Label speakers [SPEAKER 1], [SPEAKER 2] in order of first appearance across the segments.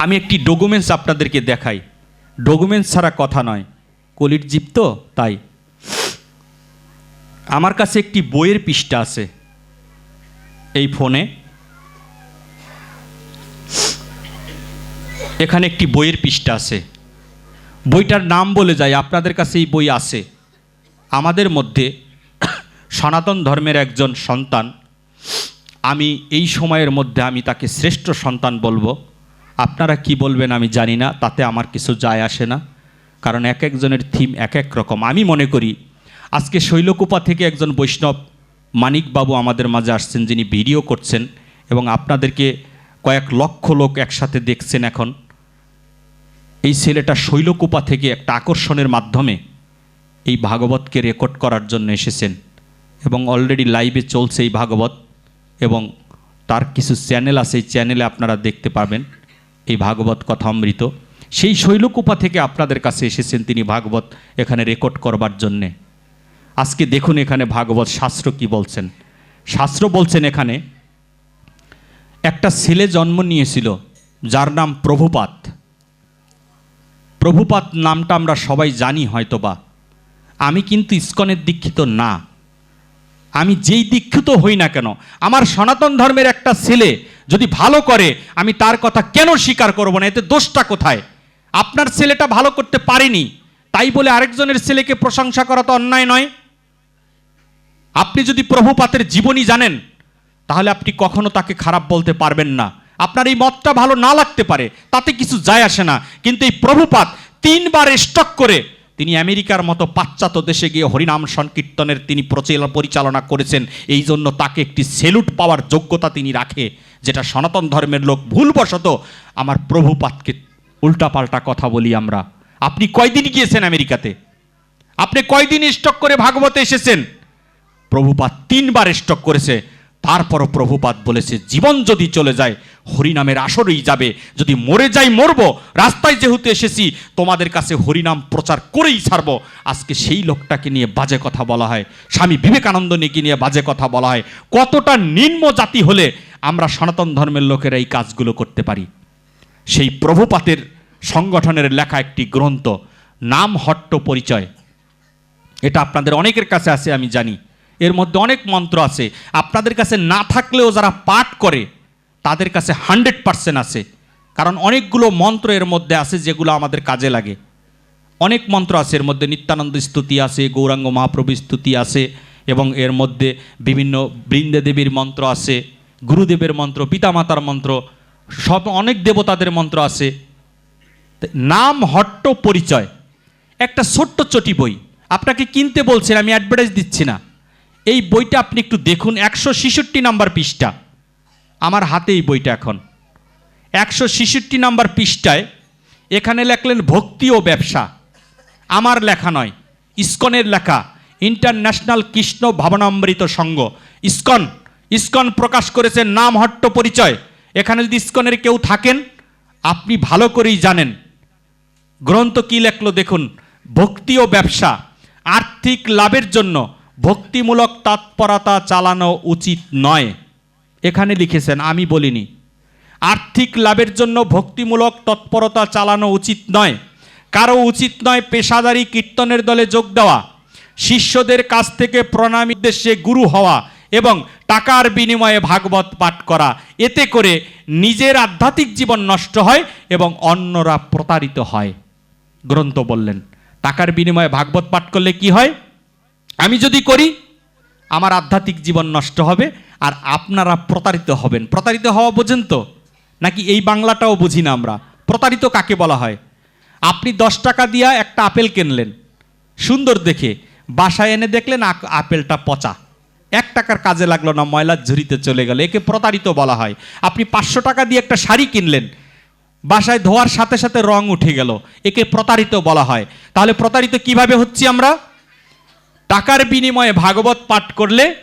[SPEAKER 1] আমি একটি ডকুমেন্টস আপনাদেরকে দেখাই। ডকুমেন্টস ছাড়া কথা নয়। কলির জীব তো, তাই। আমার কাছে একটি বইয়ের পৃষ্ঠা আছে। এই ফোনে। এখানে একটি বইয়ের পৃষ্ঠা আছে। বইটার নাম বলে যায়, আপনাদের কাছে এই বই আছে। আমাদের মধ্যে সনাতন ধর্মের একজন সন্তান। আমি এই সময়ের মধ্যে আমি তাকে শ্রেষ্ঠ সন্তান বলব। আপনারা কি বলবেন আমি জানি না, তাতে আমার কিছু যায় আসে না। কারণ এক একজনের থিম এক এক রকম। আমি মনে করি, আজকে শৈলকুপা থেকে একজন বৈষ্ণব মানিকবাবু আমাদের মাঝে আসছেন, যিনি ভিডিও করছেন এবং আপনাদেরকে কয়েক লক্ষ লোক একসাথে দেখছেন এখন। এই ছেলেটা শৈলকুপা থেকে একটা আকর্ষণের মাধ্যমে এই ভাগবতকে রেকর্ড করার জন্য এসেছেন এবং অলরেডি লাইভে চলছে এই ভাগবত এবং তার কিছু চ্যানেল আছে, এই চ্যানেলে আপনারা দেখতে পাবেন। এই ভাগবত কথামৃত সেই শৈলকুপা থেকে আপনাদের কাছে এসেছেন তিনি ভাগবত এখানে রেকর্ড করবার জন্যে। আজকে দেখুন এখানে ভাগবত শাস্ত্র কি বলছেন। শাস্ত্র বলছেন এখানে, একটা ছেলে জন্ম নিয়েছিল, যার নাম প্রভুপাত। প্রভুপাত নামটা আমরা সবাই জানি হয়তোবা। আমি কিন্তু ইস্কনের দীক্ষিত না। আমি যেই দীক্ষিত হই না কেন, আমার সনাতন ধর্মের একটা ছেলে যদি ভালো করে, আমি তার কথা কেন স্বীকার করব না? এতে দোষটা কোথায়? আপনার ছেলেটা ভালো করতে পারেনি, তাই বলে আরেকজনের ছেলেকে প্রশংসা করা তো অন্যায় নয়? আপনি যদি প্রভুপাতের জীবনী জানেন, তাহলে আপনি কখনো তাকে খারাপ বলতে পারবেন না। আপনার এই মতটা ভালো না লাগতে পারে, তাতে কিছু যায় আসে না। কিন্তু এই প্রভুপাত তিনবার স্টক করে তিনি আমেরিকার মতো পাশ্চাত্য দেশে গিয়ে হরিনাম সংকীর্তনের তিনি পরিচালনা করেছেন। এই জন্য তাকে একটি সেলুট পাওয়ার যোগ্যতা তিনি রাখে, যেটা সনাতন ধর্মের লোক ভুলবশত আমার প্রভুপাতকে উল্টাপাল্টা কথা বলি আমরা। আপনি কয়দিন গিয়েছেন আমেরিকাতে? আপনি কয়দিন স্টক করে ভাগবতে এসেছেন? প্রভুপাত তিনবার স্টক করেছে, তারপরও প্রভুপাত বলেছে, জীবন যদি চলে যায় হরিনামের আসরেই যাবে। যদি মরে যাই মরবো, রাস্তায় যেহেতু এসেছি, তোমাদের কাছে হরিনাম প্রচার করেই ছাড়ব। আজকে সেই লোকটাকে নিয়ে বাজে কথা বলা হয়। স্বামী বিবেকানন্দ নিয়ে নিয়ে বাজে কথা বলা হয়। কতটা নিম্ন জাতি হলে আমরা সনাতন ধর্মের লোকেরা এই কাজগুলো করতে পারি। সেই প্রভুপাতের সংগঠনের লেখা একটি গ্রন্থ, নাম হট্ট পরিচয়। এটা আপনাদের অনেকের কাছে আছে, আমি জানি। এর মধ্যে অনেক মন্ত্র আছে। আপনাদের কাছে না থাকলেও যারা পাঠ করে তাদের কাছে হান্ড্রেড পার্সেন্ট আছে। কারণ অনেকগুলো মন্ত্র এর মধ্যে আছে যেগুলো আমাদের কাজে লাগে। অনেক মন্ত্র আছে এর মধ্যে নিত্যানন্দ স্তুতি আছে, গৌরাঙ্গ মহাপ্রভু স্তুতি আছে এবং এর মধ্যে বিভিন্ন বৃন্দে দেবীর মন্ত্র আছে, গুরুদেবের মন্ত্র, পিতামাতার মন্ত্র, সব অনেক দেবতাদের মন্ত্র আছে। নাম হট্ট পরিচয়। একটা ছোট্ট চটি বই। আপনাকে কিনতে বলছেন আমি অ্যাডভার্টাইজ দিচ্ছি না। এই বইটা আপনি একটু দেখুন, একশো ছেষট্টি নাম্বার পৃষ্ঠা। আমার হাতেই বইটা এখন। একশো ছেষট্টি নাম্বার পৃষ্ঠায় এখানে লেখলেন ভক্তি ও ব্যবসা। আমার লেখা নয়, ইস্কনের লেখা, international Krishna Bhavanamrita Sangha ISKCON ISKCON প্রকাশ করেছে নাম হট্ট পরিচয়। এখানে যদি ইস্কনের কেউ থাকেন, আপনি ভালো করেই জানেন। গ্রন্থ কি লেখলো দেখুন, ভক্তি ও ব্যবসা, আর্থিক লাভের জন্য ভক্তিমূলক তৎপরতা চালানো উচিত নয়। এখানে লিখেছেন, আমি বলিনি। আর্থিক লাভের জন্য ভক্তিমূলক তৎপরতা চালানো উচিত নয়। কারও উচিত নয় পেশাদারি কীর্তনের দলে যোগ দেওয়া। শিষ্যদের কাছ থেকে প্রণামী উদ্দেশ্যে গুরু হওয়া এবং টাকার বিনিময়ে ভাগবত পাঠ করা। এতে করে নিজের আধ্যাত্মিক জীবন নষ্ট হয় এবং অন্যরা প্রতারিত হয়। গ্রন্থ বললেন, টাকার বিনিময়ে ভাগবত পাঠ করলে কি হয়? আমি যদি করি আমার আধ্যাত্মিক জীবন নষ্ট হবে আর আপনারা প্রতারিত হবেন। প্রতারিত হওয়া বোঝেন তো? নাকি এই বাংলাটাও বুঝি না আমরা? প্রতারিত কাকে বলা হয়? আপনি দশ টাকা দিয়া একটা আপেল কিনলেন। সুন্দর দেখে। বাসায় এনে দেখলেন আপেলটা পচা। এক টাকার কাজে লাগল না ময়লার ঝুড়িতে চলে গেল। একে প্রতারিত বলা হয়। আপনি পাঁচশো টাকা দিয়ে একটা শাড়ি কিনলেন। বাসায় ধোয়ার সাথে সাথে রং উঠে গেল। একে প্রতারিত বলা হয়। তাহলে প্রতারিত কীভাবে হচ্ছি আমরা? টাকার বিনিময়ে ভাগবত পাঠ করলে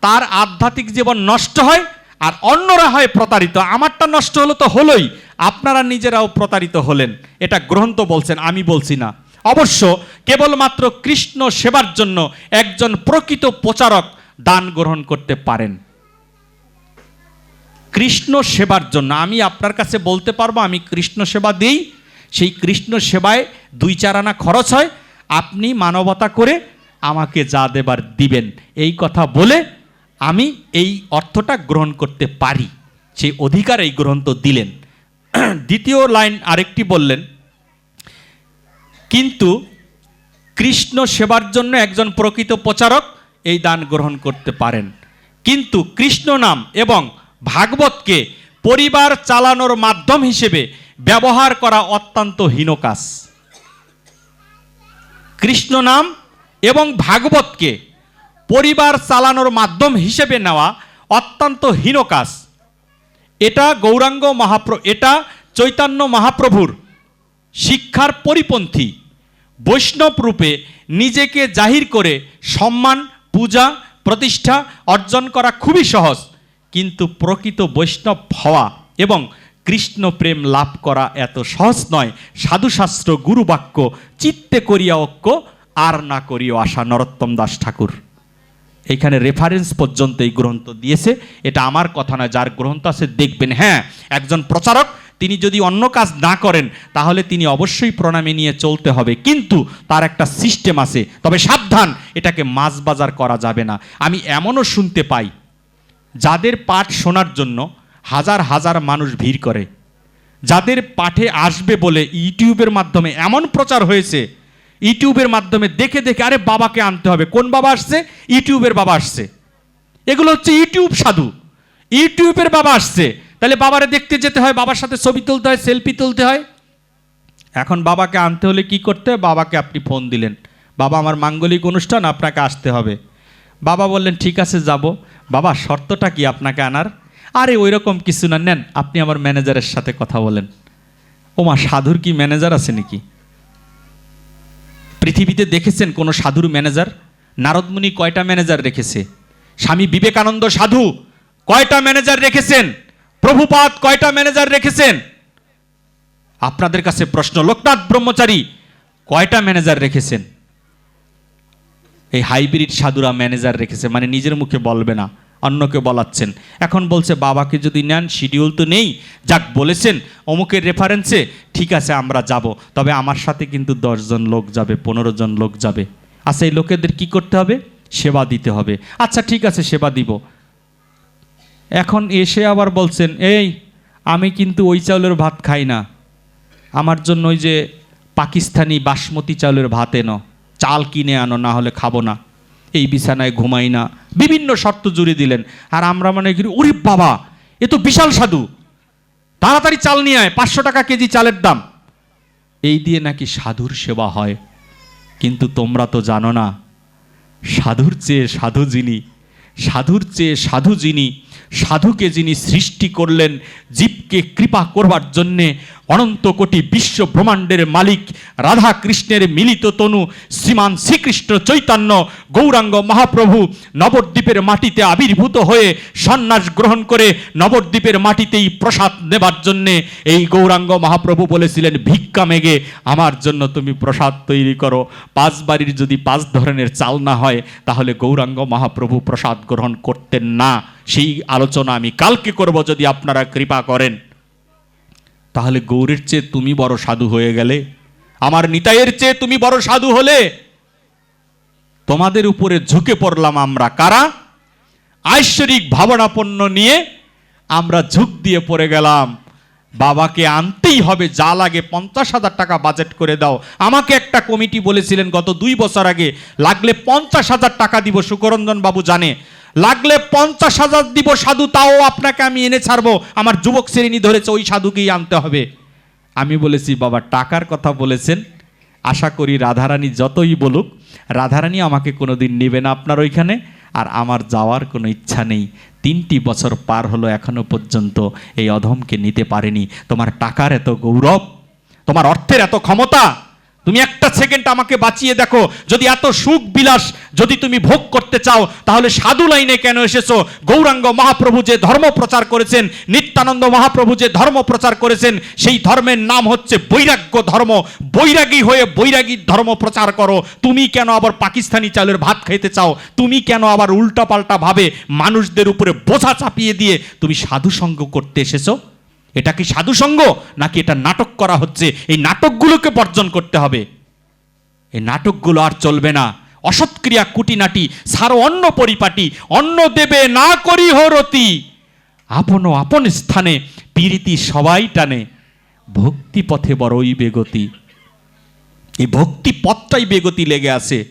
[SPEAKER 1] তার আধ্যাত্মিক জীবন নষ্ট হয় আর অন্যরা হয় প্রতারিত। আমারটা নষ্ট হলো তো হলোই। আপনারা নিজেরাও প্রতারিত হলেন। এটা গ্রন্থ বলছেন, আমি বলছি না। অবশ্য কেবলমাত্র কৃষ্ণ সেবার জন্য একজন প্রকৃত প্রচারক দান গ্রহণ করতে পারেন। কৃষ্ণ সেবার জন্য। আমি আপনার কাছে বলতে পারব, আমি কৃষ্ণ সেবা দিই। সেই কৃষ্ণ সেবায় দুই চার আনা খরচ হয়। আপনি মানবতা করে আমাকে যা দেবার দিবেন, এই কথা বলে আমি এই অর্থটা গ্রহণ করতে পারি। সেই অধিকার এই গ্রন্থ দিলেন। দ্বিতীয় লাইন আরেকটি বললেন, কিন্তু কৃষ্ণ সেবার জন্য একজন প্রকৃত প্রচারক এই দান গ্রহণ করতে পারেন। কিন্তু কৃষ্ণ নাম এবং ভাগবতকে পরিবার চালানোর মাধ্যম হিসেবে ব্যবহার করা অত্যন্ত হীন কাজ কৃষ্ণ নাম এবং ভাগবতকে পরিবার চালানোর মাধ্যম হিসেবে নেওয়া অত্যন্ত হীন কাজ। এটা গৌরাঙ্গ মহাপ্র, এটা চৈতন্য মহাপ্রভুর শিক্ষার পরিপন্থী। বৈষ্ণব রূপে নিজেকে জাহির করে সম্মান, পূজা, প্রতিষ্ঠা অর্জন করা খুবই সহজ, কিন্তু প্রকৃত বৈষ্ণব হওয়া এবং কৃষ্ণ প্রেম লাভ করা এত সহজ নয়। সাধুশাস্ত্র, গুরুবাক্য, চিত্তে করিয়া ঐক্য আর না করিও আশা, নরোত্তম দাস ঠাকুর। এইখানে রেফারেন্স পর্যন্ত এই গ্রন্থ দিয়েছে। এটা আমার কথা নয় যার গ্রন্থ আছে দেখবেন। হ্যাঁ একজন প্রচারক, তিনি যদি অন্য কাজ না করেন, তাহলে তিনি অবশ্যই প্রণামে নিয়ে চলতে হবে। কিন্তু তার একটা সিস্টেম আছে। তবে সাবধান, এটাকে মাছ বাজার করা যাবে না। আমি এমনও শুনতে পাই, যাদের পাঠ শোনার জন্য হাজার হাজার মানুষ ভিড় করে, যাদের পাঠে আসবে বলে ইউটিউবের মাধ্যমে এমন প্রচার হয়েছে ইউটিউবের মাধ্যমে দেখে দেখে, আরে বাবাকে আনতে হবে। কোন বাবা আসছে? ইউটিউবের বাবা আসছে। এগুলো হচ্ছে ইউটিউব সাধু। ইউটিউবের বাবা আসছে। তাহলে বাবারে দেখতে যেতে হয়, বাবার সাথে ছবি তুলতে হয়, সেলফি তুলতে হয়। এখন বাবাকে আনতে হলে কি করতে হয়? বাবাকে আপনি ফোন দিলেন। বাবা, আমার মাঙ্গলিক অনুষ্ঠান, আপনাকে আসতে হবে। বাবা বললেন, ঠিক আছে, যাব। বাবা, শর্তটা কি আপনাকে আনার? আরে ওই রকম কিছু না। নেন, আপনি আমার ম্যানেজারের সাথে কথা বলেন। ওমা, সাধুর কি ম্যানেজার আছে নাকি? পৃথিবীতে দেখেছেন কোনো সাধুর ম্যানেজার? নারদমুনি কয়টা ম্যানেজার রেখেছে? স্বামী বিবেকানন্দ সাধু কয়টা ম্যানেজার রেখেছেন? প্রভুপাত কয়টা ম্যানেজার রেখেছেন? আপনাদের কাছে প্রশ্ন, লোকনাথ ব্রহ্মচারী কয়টা ম্যানেজার রেখেছেন? এই হাইব্রিড সাধুরা ম্যানেজার রেখেছে মানে নিজের মুখে বলবে না। অন্যকে বলাচ্ছেন। এখন বলছে, বাবাকে যদি নেন শিডিউল তো নেই। যাক, বলেছেন, অমুকের রেফারেন্সে ঠিক আছে, আমরা যাব। তবে আমার সাথে কিন্তু দশজন লোক যাবে, পনেরো জন লোক যাবে। আচ্ছা এই লোকেদের কি করতে হবে? সেবা দিতে হবে। আচ্ছা ঠিক আছে, সেবা দিব। এখন এসে আবার বলছেন, এই, আমি কিন্তু ওই চাউলের ভাত খাই না। আমার জন্য ওই যে পাকিস্তানি বাসমতি চাউলের ভাত এনো। চাল কিনে আনো, না হলে খাব না। এই বিছানায় ঘুমাই না। বিভিন্ন শর্ত জুড়ে দিলেন। আর আমরা মনে করি ওরে বাবা, এ তো বিশাল সাধু। তাড়াতাড়ি চাল নিয়ে আয়, পাঁচশো টাকা কেজি চালের দাম। এই দিয়ে নাকি সাধুর সেবা হয়। কিন্তু তোমরা তো জানো না, সাধুর চেয়ে সাধু যিনি, সাধুর চেয়ে সাধু যিনি সাধুকে যিনি সৃষ্টি করলেন, জীবকে কৃপা করবার জন্যে অনন্ত কোটি বিশ্ব ব্রহ্মাণ্ডের মালিক রাধা কৃষ্ণের মিলিত তনু শ্রীমান শ্রীকৃষ্ণ চৈতন্য গৌরাঙ্গ মহাপ্রভু নবদ্বীপের মাটিতে আবির্ভূত হয়ে সন্ন্যাস গ্রহণ করে নবদ্বীপের মাটিতেই প্রসাদ নেবার জন্যে এই গৌরাঙ্গ মহাপ্রভু বলেছিলেন, ভিক্ষা মেগে, আমার জন্য তুমি প্রসাদ তৈরি করো। পাঁচ বাড়ির যদি পাঁচ ধরনের চাল না হয়, তাহলে গৌরাঙ্গ মহাপ্রভু প্রসাদ গ্রহণ করতেন না। সেই আলোচনা আমি কালকে করব যদি আপনারা কৃপা করেন। তাহলে গৌরের চেয়ে তুমি বড় সাধু হয়ে গেলে, আমার নিতাইয়ের চেয়ে তুমি বড় সাধু হলে, তোমাদের উপরে ঝুঁকে পড়লাম আমরা কারা? ঐশ্বরিক ভাবনাপন্ন নিয়ে আমরা ঝুঁক দিয়ে পড়ে গেলাম। বাবাকে আনতেই হবে, যা লাগে পঞ্চাশ হাজার টাকা বাজেট করে দাও। আমাকে একটা কমিটি বলেছিলেন গত দুই বছর আগে, লাগলে পঞ্চাশ হাজার টাকা দিব, সুকরঞ্জন বাবু জানে। লাগলে পঞ্চাশ হাজার দিব সাধু, তাও আপনাকে আমি এনে ছাড়বো। আমার যুবক শ্রেণি ধরেছে, ওই সাধুকেই আনতে হবে। আমি বলেছি, বাবা, টাকার কথা বলেছেন। আশা করি রাধারানী যতই বলুক, রাধারানী আমাকে কোনোদিন নেবে না আপনার ওইখানে। আর আমার যাওয়ার কোনো ইচ্ছা নেই। তিনটি বছর পার হলো এখনও পর্যন্ত। এই অধমকে নিতে পারেনি। তোমার টাকার এত গৌরব, তোমার অর্থের এত ক্ষমতা তুমি একটা সেকেন্ড আমাকে বাঁচিয়ে দেখো। যদি এত সুখ বিলাস যদি তুমি ভোগ করতে চাও, তাহলে সাধু লাইনে কেন এসেছ? গৌরাঙ্গ মহাপ্রভু যে ধর্ম প্রচার করেছেন, নিত্যানন্দ মহাপ্রভু যে ধর্ম প্রচার করেছেন, সেই ধর্মের নাম হচ্ছে বৈরাগ্য ধর্ম। বৈরাগী হয়ে বৈরাগীর ধর্ম প্রচার করো। তুমি কেন আবার পাকিস্তানি চালের ভাত খেতে চাও? তুমি কেন আবার উল্টাপাল্টা ভাবে মানুষদের উপরে বোঝা চাপিয়ে দিয়ে তুমি সাধু সঙ্গ করতে এসেছ? এটা কি সাধুসঙ্গ? নাকি এটা নাটক করা হচ্ছে? এই নাটকগুলোকে বর্জন করতে হবে। এই নাটকগুলো আর চলবে না। অসৎক্রিয়া, কুটিনাটি, সার অন্য পরিপাটি, অন্ন দেবে না করি হরতি। আপন আপন স্থানে পীড়িতি সবাই টানে। ভক্তি পথে বড়ই বেগতি। এই ভক্তি পথটাই বেগতি লেগে আছে।